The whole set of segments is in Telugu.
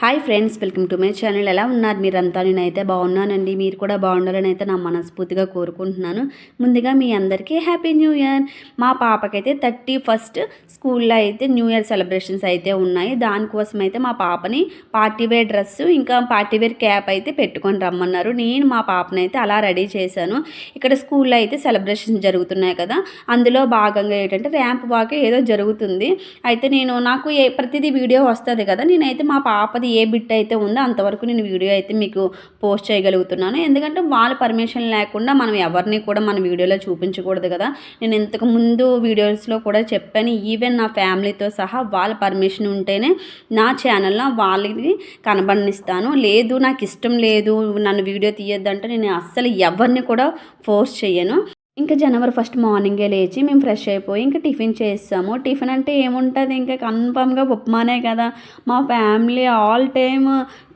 Hi friends welcome to my channel. ఎలా ఉన్నారు మీరంతా? నేనైతే బాగున్నానండి. మీరు కూడా బాగుండాలని అయితే నా మనస్ఫూర్తిగా కోరుకుంటున్నాను. ముందుగా మీ అందరికీ హ్యాపీ న్యూ ఇయర్ మా పాపకైతే థర్టీ ఫస్ట్ స్కూల్లో అయితే న్యూ ఇయర్ సెలబ్రేషన్స్ అయితే ఉన్నాయి. దానికోసం అయితే మా పాపని పార్టీ వేర్ డ్రెస్ ఇంకా పార్టీ వేర్ క్యాప్ అయితే పెట్టుకొని రమ్మన్నారు. నేను మా పాపని అయితే అలా రెడీ చేశాను. ఇక్కడ స్కూల్లో అయితే సెలబ్రేషన్స్ జరుగుతున్నాయి కదా. అందులో భాగంగా ఏంటంటే ర్యాంప్ వాక్ ఏదో జరుగుతుంది. అయితే నేను నాకు ఏ ప్రతిదీ వీడియో వస్తుంది కదా. నేనైతే మా పాపది ఏ బిట్ అయితే ఉందో అంతవరకు నేను వీడియో అయితే మీకు పోస్ట్ చేయగలుగుతున్నాను. ఎందుకంటే వాళ్ళ పర్మిషన్ లేకుండా మనం ఎవరిని కూడా మన వీడియోలో చూపించకూడదు కదా. నేను ఇంతకు ముందు వీడియోస్లో కూడా చెప్పాను ఈవెన్ నా ఫ్యామిలీతో సహా వాళ్ళ పర్మిషన్ ఉంటేనే నా ఛానల్లో వాళ్ళకి కనబడిస్తాను లేదు నాకు ఇష్టం లేదు నన్ను వీడియో తీయొద్దంటే నేను అస్సలు ఎవరిని కూడా ఫోర్స్ చేయను ఇంకా జనవరి ఫస్ట్ మార్నింగే లేచి మేము ఫ్రెష్ అయిపోయి ఇంకా టిఫిన్ చేస్తాము. టిఫిన్ అంటే ఏముంటుంది? ఇంకా కన్ఫామ్గా ఉప్మానే కదా. మా family all time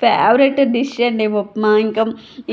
favourite dish అండి ఉప్మా. ఇంకా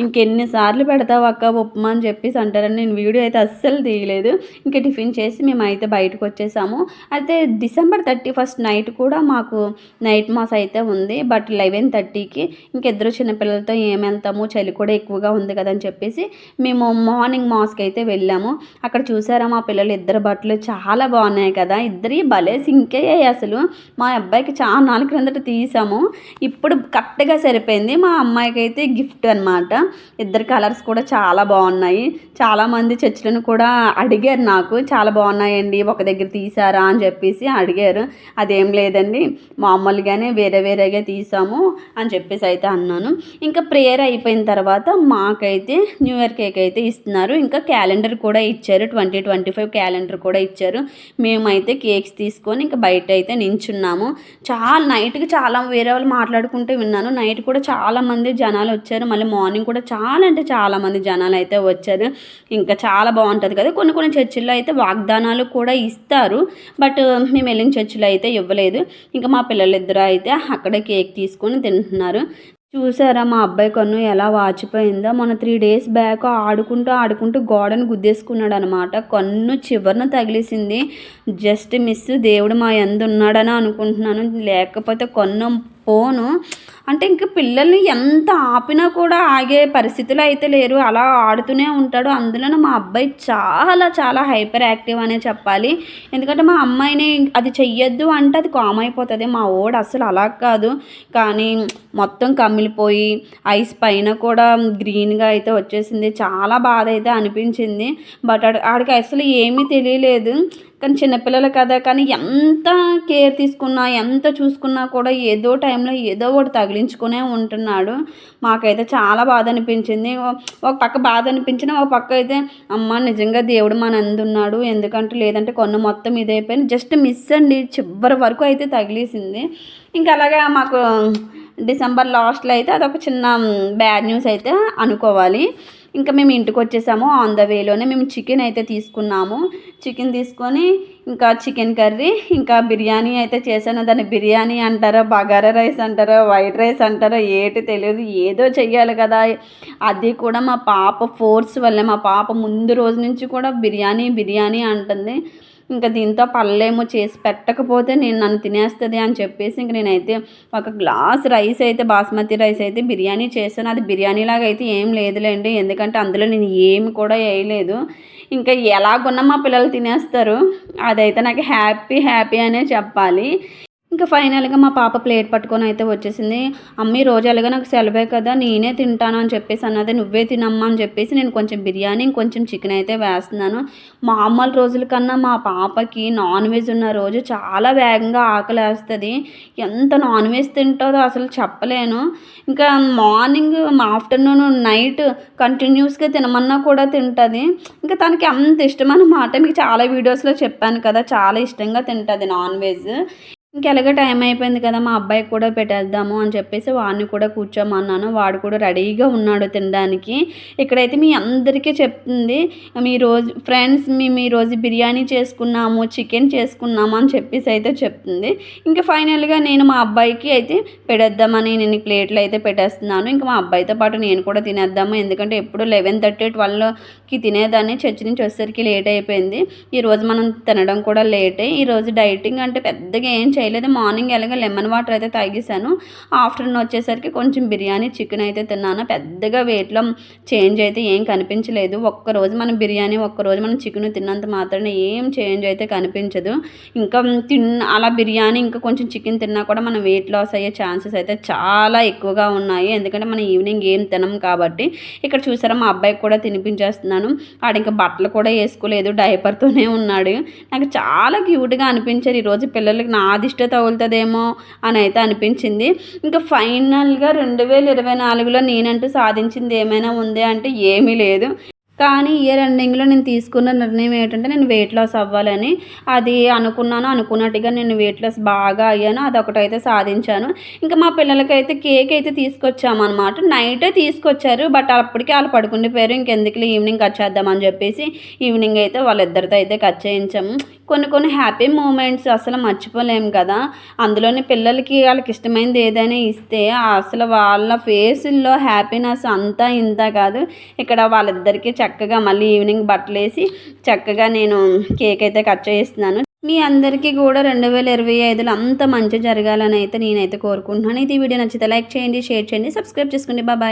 ఇంకెన్నిసార్లు పెడతావు అక్క ఉప్మా అని చెప్పేసి అంటారని నేను వీడియో అయితే అస్సలు తీయలేదు. ఇంకా టిఫిన్ చేసి మేము అయితే బయటకు వచ్చేసాము. అయితే డిసెంబర్ థర్టీ ఫస్ట్ నైట్ కూడా మాకు నైట్ మాస్ అయితే ఉంది. బట్ లెవెన్ థర్టీకి ఇంకిద్దరు చిన్నపిల్లలతో ఏమెంతాము చలి కూడా ఎక్కువగా ఉంది కదా అని చెప్పేసి మేము మార్నింగ్ మాస్కి అయితే వెళ్ళాము. అక్కడ చూసారా మా పిల్లలు ఇద్దరు బట్టలు చాలా బాగున్నాయి కదా. ఇద్దరి భలే సింక్ అయ్యాయి అసలు. మా అబ్బాయికి చాలా నాలుగు క్రిందట తీసాము. ఇప్పుడు కరెక్ట్గా సరిపోయింది. మా అమ్మాయికి అయితే గిఫ్ట్ అనమాట ఇద్దరు కలర్స్ కూడా చాలా బాగున్నాయి. చాలామంది చర్చలను కూడా అడిగారు నాకు. చాలా బాగున్నాయండి ఒక దగ్గర తీసారా అని చెప్పేసి అడిగారు. అదేం లేదండి మామూలుగానే వేరే వేరేగా తీసాము అని చెప్పేసి అయితే అన్నాను. ఇంకా ప్రేయర్ అయిపోయిన తర్వాత మాకైతే న్యూ ఇయర్ కేక్ అయితే ఇస్తున్నారు. ఇంకా క్యాలెండర్ కూడా కూడా ఇచ్చారు. ట్వంటీ ట్వంటీ ఫైవ్ క్యాలెండర్ కూడా ఇచ్చారు. మేమైతే కేక్స్ తీసుకొని ఇంకా బయట అయితే నించున్నాము. చాలా నైట్కి చాలా వేరే వాళ్ళు మాట్లాడుకుంటూ విన్నాను. నైట్ కూడా చాలామంది జనాలు వచ్చారు. మళ్ళీ మార్నింగ్ కూడా చాలా అంటే చాలామంది జనాలు అయితే వచ్చారు. ఇంకా చాలా బాగుంటుంది కదా. కొన్ని కొన్ని చర్చిల్లో అయితే వాగ్దానాలు కూడా ఇస్తారు. బట్ మేము వెళ్ళిన చర్చిలో అయితే ఇవ్వలేదు. ఇంకా మా పిల్లలిద్దరూ అయితే అక్కడే కేక్ తీసుకొని తింటున్నారు. చూసారా మా అబ్బాయి కన్ను ఎలా వాచిపోయిందో? మన త్రీ డేస్ బ్యాక్ ఆడుకుంటూ ఆడుకుంటూ గోడను గుద్దేసుకున్నాడు అనమాట కన్ను చివరిన తగిలేసింది. జస్ట్ మిస్ దేవుడు మా ఎందు ఉన్నాడని అనుకుంటున్నాను. లేకపోతే కన్ను పోను. అంటే ఇంక పిల్లల్ని ఎంత ఆపినా కూడా ఆగే పరిస్థితులు అయితే లేరు. అలా ఆడుతూనే ఉంటాడు. అందులోనే మా అబ్బాయి చాలా చాలా హైపర్ యాక్టివ్ అనే చెప్పాలి. ఎందుకంటే మా అమ్మాయిని అది చెయ్యొద్దు అంటే అది కామ్ అయిపోతుంది. మా ఓడు అసలు అలా కాదు. కానీ మొత్తం కమ్మిలిపోయి ఐస్ పైన కూడా గ్రీన్గా అయితే వచ్చేసింది. చాలా బాధ అయితే అనిపించింది. బట్ ఆడికి అసలు ఏమీ తెలియలేదు. కానీ చిన్నపిల్లలు కదా. కానీ ఎంత కేర్ తీసుకున్నా ఎంత చూసుకున్నా కూడా ఏదో టైంలో ఏదో ఒకటి తగిలి తగిలించుకునే ఉంటున్నాడు. మాకైతే చాలా బాధ అనిపించింది ఒక పక్క బాధ అనిపించిన ఒక పక్క అయితే అమ్మ నిజంగా దేవుడు మన అందున్నాడు ఎందుకంటే లేదంటే కొన్న మొత్తం ఇదైపోయింది. జస్ట్ మిస్ అండి. చివరి వరకు అయితే తగిలేసింది. ఇంకా అలాగా మాకు డిసెంబర్ లాస్ట్లో అయితే అదొక చిన్న బ్యాడ్ న్యూస్ అయితే అనుకోవాలి. ఇంకా మేము ఇంటికి వచ్చేసాము ఆన్ ద వేలోనే మేము చికెన్ అయితే తీసుకున్నాము. చికెన్ తీసుకొని ఇంకా చికెన్ కర్రీ ఇంకా బిర్యానీ అయితే చేశాను. దాన్ని బిర్యానీ అంటారా బగారా రైస్ అంటారా వైట్ రైస్ అంటారా ఏటి తెలియదు ఏదో చెయ్యాలి కదా. అది కూడా మా పాప ఫోర్స్ వల్లే మా పాప ముందు రోజు నుంచి కూడా బిర్యానీ బిర్యానీ అంటుంది. ఇంకా దీంతో పళ్ళేమో చేసి పెట్టకపోతే నేను నన్ను తినేస్తుంది అని చెప్పేసి ఇంక నేనైతే ఒక గ్లాస్ రైస్ అయితే బాస్మతి రైస్ అయితే బిర్యానీ చేశాను. అది బిర్యానీ లాగా అయితే ఏం లేదులేండి. ఎందుకంటే అందులో నేను ఏమి కూడా వేయలేదు. ఇంకా ఎలాగున్నా మా పిల్లలు తినేస్తారు. అదైతే నాకు హ్యాపీ హ్యాపీ అనే చెప్పాలి. ఇంకా ఫైనల్గా మా పాప ప్లేట్ పట్టుకొని అయితే వచ్చేసింది. అమ్మీ రోజు నాకు సెలవే కదా నేనే తింటాను అని చెప్పేసి అన్నది. నువ్వే తినమ్మా అని చెప్పేసి నేను కొంచెం బిర్యానీ ఇంకొంచెం చికెన్ అయితే వేస్తున్నాను. మామూలు రోజుల కన్నా మా పాపకి నాన్ వెజ్ ఉన్న రోజు చాలా వేగంగా ఆకలి వేస్తుంది ఎంత నాన్ వెజ్ తింటుందో అసలు చెప్పలేను. ఇంకా మార్నింగ్ ఆఫ్టర్నూన్ నైట్ కంటిన్యూస్గా తినమన్నా కూడా తింటుంది. ఇంకా తనకి అంత ఇష్టం అన్నమాట. మీకు చాలా వీడియోస్లో చెప్పాను కదా చాలా ఇష్టంగా తింటుంది నాన్ వెజ్. ఇంకెలాగ టైం అయిపోయింది కదా మా అబ్బాయికి కూడా పెట్టేద్దాము అని చెప్పేసి వాడిని కూడా కూర్చోమన్నాను. వాడు కూడా రెడీగా ఉన్నాడు తినడానికి. ఇక్కడైతే మీ అందరికీ చెప్తుంది మీ రోజు ఫ్రెండ్స్ మేము ఈరోజు బిర్యానీ చేసుకున్నాము చికెన్ చేసుకున్నాము అని చెప్పేసి అయితే చెప్తుంది. ఇంకా ఫైనల్గా నేను మా అబ్బాయికి అయితే పెడేద్దామని నేను ప్లేట్లు అయితే పెట్టేస్తున్నాను. ఇంకా మా అబ్బాయితో పాటు నేను కూడా తినేద్దాము ఎందుకంటే ఎప్పుడు లెవెన్ థర్టీ ట్వెల్వ్కి తినేదాన్ని. చర్చి నుంచి వచ్చేసరికి లేట్ అయిపోయింది. ఈరోజు మనం తినడం కూడా లేటే. ఈరోజు డైటింగ్ అంటే పెద్దగా ఏం చేయలేదు. మార్నింగ్ ఎలాగో లెమన్ వాటర్ అయితే తాగేసాను ఆఫ్టర్నూన్ వచ్చేసరికి కొంచెం బిర్యానీ చికెన్ అయితే తిన్నాను. పెద్దగా వెయిట్లో చేంజ్ అయితే ఏం కనిపించలేదు. ఒక్కరోజు మనం బిర్యానీ ఒక్కరోజు మనం చికెన్ తిన్నంత మాత్రమే ఏం చేంజ్ అయితే కనిపించదు. ఇంకా తిన్న అలా బిర్యానీ ఇంకా కొంచెం చికెన్ తిన్నా కూడా మనం వెయిట్ లాస్ అయ్యే ఛాన్సెస్ అయితే చాలా ఎక్కువగా ఉన్నాయి. ఎందుకంటే మనం ఈవినింగ్ ఏం తినం కాబట్టి. ఇక్కడ చూసారా మా అబ్బాయికి కూడా తినిపించేస్తున్నాను. ఆడ ఇంకా బట్టలు కూడా వేసుకోలేదు డైపర్తోనే ఉన్నాడు. నాకు చాలా క్యూట్గా అనిపించారు. ఈరోజు పిల్లలకి నాది దిష్ట తగులుతుందేమో అని అయితే అనిపించింది. ఇంకా ఫైనల్గా రెండు వేల ఇరవై నాలుగులో నేనంటూ సాధించింది ఏమైనా ఉంది అంటే ఏమీ లేదు. కానీ ఇయర్ ఎండింగ్లో నేను తీసుకున్న నిర్ణయం ఏంటంటే నేను వెయిట్ లాస్ అవ్వాలని. అది అనుకున్నాను అనుకున్నట్టుగా నేను వెయిట్ లాస్ బాగా అయ్యాను. అదొకటైతే సాధించాను. ఇంకా మా పిల్లలకైతే కేక్ అయితే తీసుకొచ్చామన్నమాట. నైటే తీసుకొచ్చారు బట్ అప్పటికే వాళ్ళు పడుకుండిపోయారు. ఇంకెందుకులే ఈవినింగ్ కట్ చేద్దామని చెప్పేసి ఈవినింగ్ అయితే వాళ్ళిద్దరితో అయితే కట్ చేయించాము కొన్ని కొన్ని హ్యాపీ మూమెంట్స్ అసలు మర్చిపోలేము కదా. అందులోని పిల్లలకి వాళ్ళకి ఇష్టమైనది ఏదైనా ఇస్తే అసలు వాళ్ళ ఫేసుల్లో హ్యాపీనెస్ అంతా ఇంత కాదు. ఇక్కడ వాళ్ళిద్దరికీ చక్కగా మళ్ళీ ఈవినింగ్ బట్టలు వేసి చక్కగా నేను కేక్ అయితే కట్ చేస్తున్నాను మీ అందరికీ కూడా రెండు వేల ఇరవై ఐదులో అంత మంచి జరగాలని అయితే నేనైతే కోరుకుంటున్నాను. ఇది వీడియో నచ్చితే లైక్ చేయండి షేర్ చేయండి సబ్స్క్రైబ్ చేసుకోండి. బాబాయ్